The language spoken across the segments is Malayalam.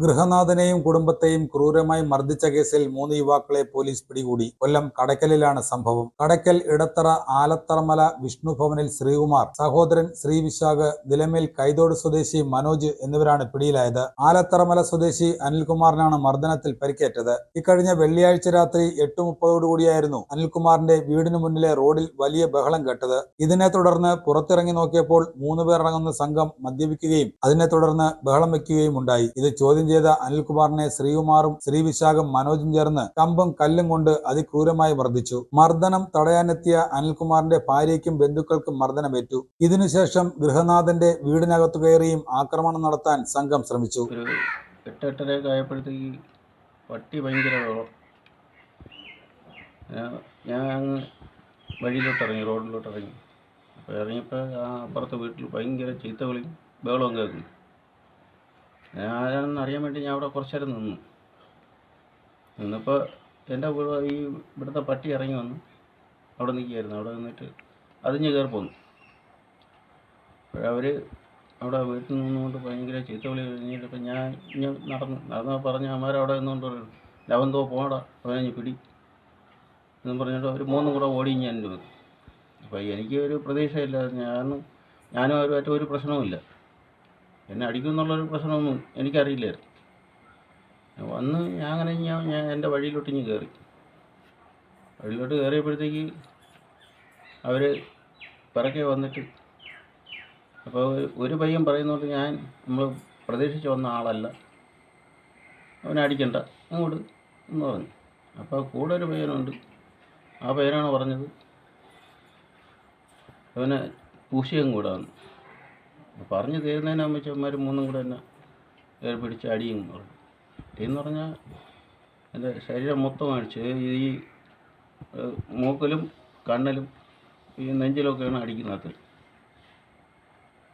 ഗൃഹനാഥനെയും കുടുംബത്തെയും ക്രൂരമായി മർദ്ദിച്ച കേസിൽ മൂന്ന് യുവാക്കളെ പോലീസ് പിടികൂടി. കൊല്ലം കടക്കലിലാണ് സംഭവം. കടക്കൽ ഇടത്തറ ആലത്തറമല വിഷ്ണുഭവനിൽ ശ്രീകുമാർ സഹോദരൻ ശ്രീവിശാഖ് നിലമേൽ കൈതോട് സ്വദേശി മനോജ് എന്നിവരാണ് പിടിയിലായത്. ആലത്തറമല സ്വദേശി അനിൽകുമാറിനാണ് മർദ്ദനത്തിൽ പരിക്കേറ്റത്. ഇക്കഴിഞ്ഞ വെള്ളിയാഴ്ച രാത്രി എട്ട് മുപ്പതോടുകൂടിയായിരുന്നു അനിൽകുമാറിന്റെ വീടിന് മുന്നിലെ റോഡിൽ വലിയ ബഹളം കേട്ടത്. ഇതിനെ തുടർന്ന് പുറത്തിറങ്ങി നോക്കിയപ്പോൾ മൂന്നുപേർ അടങ്ങുന്ന സംഘം മദ്യപിക്കുകയും അതിനെ തുടർന്ന് ബഹളം വയ്ക്കുകയും ഉണ്ടായി. ഇത് ചോദ്യം ചെയ്ത അനിൽകുമാറിനെ ശ്രീകുമാറും ശ്രീവിശാഖും മനോജും ചേർന്ന് കമ്പും കല്ലും കൊണ്ട് അതിക്രൂരമായി മർദ്ദിച്ചു. മർദ്ദനം തടയാനെത്തിയ അനിൽകുമാറിന്റെ ഭാര്യയ്ക്കും ബന്ധുക്കൾക്കും മർദ്ദനമേറ്റു. ഇതിനുശേഷം ഗൃഹനാഥന്റെ വീടിനകത്തു കയറിയും ആക്രമണം നടത്താൻ സംഘം ശ്രമിച്ചു. പട്ടി ഭയങ്കര ഞാൻ- വഴിയിലോട്ട് ഇറങ്ങി റോഡിലോട്ട് ഇറങ്ങി അപ്പോൾ ഇറങ്ങിയപ്പോൾ ആ അപ്പുറത്തെ വീട്ടിൽ ഭയങ്കര ചീത്ത വിളി ബഹളവും കേൾക്കുന്നു. ആരാണെന്ന് അറിയാൻ വേണ്ടി ഞാൻ അവിടെ കുറച്ചു നേരം നിന്നു. നിന്നപ്പോൾ എന്റെ ഈ ഇവിടുത്തെ പട്ടി ഇറങ്ങി വന്നു. അവിടെ നിൽക്കുകയായിരുന്നു. അവിടെ നിന്നിട്ട് അതിഞ്ഞ് കയറി പോന്നു. അപ്പോഴവർ അവിടെ വീട്ടിൽ നിന്നുകൊണ്ട് ഭയങ്കര ചീത്ത വിളി കഴിഞ്ഞിട്ട് ഞാൻ ഇങ്ങനെ നടന്നു നടന്നു പറഞ്ഞ അമ്മമാർ അവിടെ നിന്നുകൊണ്ട് പറയും ലവന്തോ പോടാ അവനെ പിടി. എന്നും പറഞ്ഞിട്ട് ഒരു മൂന്നും കൂടെ ഓടി ഞാൻ വന്നു അപ്പോൾ എനിക്ക് ഒരു പ്രതീക്ഷയില്ല ഞാനും ഞാനും അവരുമായിട്ട് ഒരു പ്രശ്നവുമില്ല. എന്നെ അടിക്കുമെന്നുള്ളൊരു പ്രശ്നമൊന്നും എനിക്കറിയില്ലായിരുന്നു. വന്ന് ഞാൻ അങ്ങനെ ഞാൻ ഞാൻ എന്റെ വഴിയിലോട്ട് ഇനി കയറി. വഴിയിലോട്ട് കയറിയപ്പോഴത്തേക്ക് അവർ പിറകെ വന്നിട്ട് അപ്പോൾ ഒരു പയ്യൻ പറയുന്നതുകൊണ്ട് ഞാൻ നമ്മൾ പ്രതീക്ഷിച്ച് വന്ന ആളല്ല. അവനെ അടിക്കണ്ട അങ്ങോട്ട് എന്ന് പറഞ്ഞു. അപ്പോൾ കൂടെ ഒരു പയ്യനുണ്ട്. ആ പയ്യനാണ് പറഞ്ഞത്. അവനെ പൂശിയും കൂടെ വന്നു പറഞ്ഞു തീരുന്നതിന് അമ്മച്ചന്മാർ മൂന്നും കൂടെ എന്നെ കയറി പിടിച്ച് അടിയും പറഞ്ഞു. അടിയെന്ന് പറഞ്ഞാൽ എന്റെ ശരീരം മൊത്തം അടിച്ച് ഈ മൂക്കിലും കണ്ണിലും ഈ നെഞ്ചിലൊക്കെയാണ് അടിക്കുന്നത്.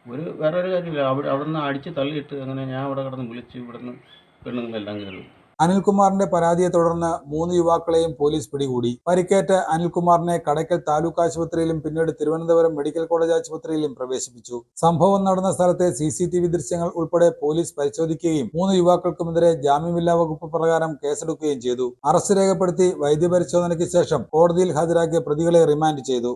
ഒരു വേറൊരു കാര്യമില്ല. അവിടെ അവിടെ നിന്ന് അടിച്ച് തള്ളിയിട്ട് അങ്ങനെ ഞാൻ അവിടെ കിടന്ന് വിളിച്ച് ഇവിടെ നിന്ന് പെണ്ണുങ്ങളെല്ലാം കയറി അനിൽകുമാറിന്റെ പരാതിയെ തുടർന്ന് മൂന്ന് യുവാക്കളെയും പോലീസ് പിടികൂടി. പരിക്കേറ്റ അനിൽകുമാറിനെ കടയ്ക്കൽ താലൂക്ക് ആശുപത്രിയിലും പിന്നീട് തിരുവനന്തപുരം മെഡിക്കൽ കോളേജ് ആശുപത്രിയിലും പ്രവേശിപ്പിച്ചു. സംഭവം നടന്ന സ്ഥലത്തെ സി ദൃശ്യങ്ങൾ ഉൾപ്പെടെ പോലീസ് പരിശോധിക്കുകയും മൂന്ന് യുവാക്കൾക്കുമെതിരെ ജാമ്യമില്ലാ വകുപ്പ് പ്രകാരം കേസെടുക്കുകയും ചെയ്തു. അറസ്റ്റ് രേഖപ്പെടുത്തി വൈദ്യപരിശോധനയ്ക്ക് ശേഷം കോടതിയിൽ ഹാജരാക്കിയ പ്രതികളെ റിമാൻഡ് ചെയ്തു.